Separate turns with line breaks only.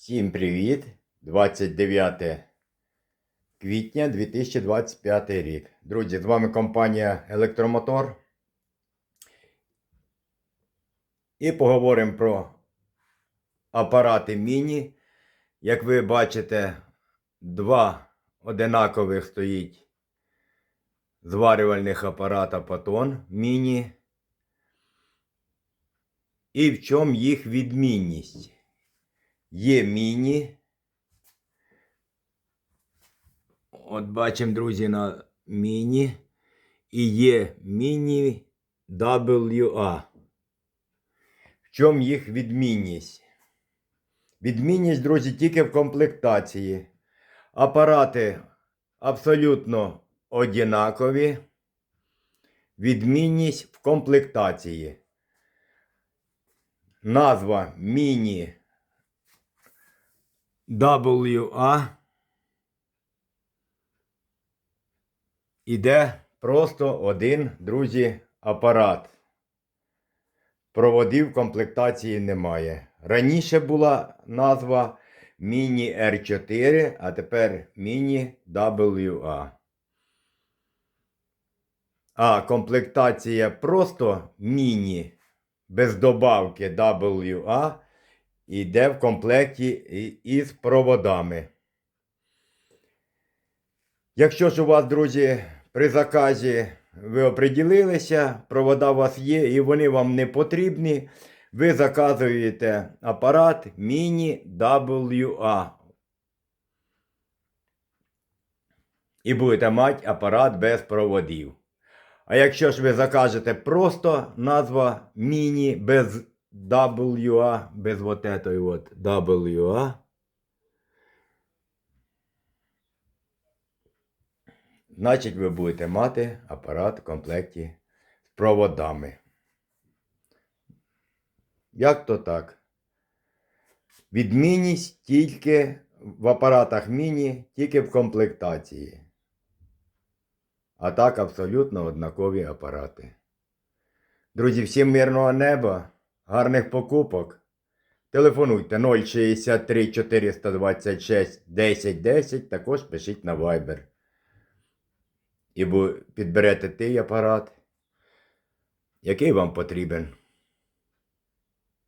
Всім привіт! 29 квітня 2025 рік. Друзі, з вами компанія Електромотор. І поговоримо про апарати міні. Як ви бачите, два одинакових стоїть зварювальних апарата Патон міні. І в чому їх відмінність? Є міні. От бачимо, друзі, на міні. І є міні WA. В чому їх відмінність? Відмінність, друзі, тільки в комплектації. Апарати абсолютно однакові. Відмінність в комплектації. Назва міні WA іде просто один, друзі, апарат. Проводів комплектації немає. Раніше була назва Міні R4, а тепер Міні WA. А комплектація просто міні без добавки WA йде в комплекті із проводами. Якщо ж у вас, друзі, при заказі ви оприділилися, провода у вас є і вони вам не потрібні, ви заказуєте апарат Mini WA. І будете мати апарат без проводів. А якщо ж ви закажете просто назва міні без WA, без вот этой вот WA, значить ви будете мати апарат в комплекті з проводами. Як то так? Відмінність тільки в апаратах міні, тільки в комплектації. А так абсолютно однакові апарати. Друзі, всім мирного неба, гарних покупок. Телефонуйте 063 426 10 10, також пишіть на Viber. І підберете той апарат, який вам потрібен.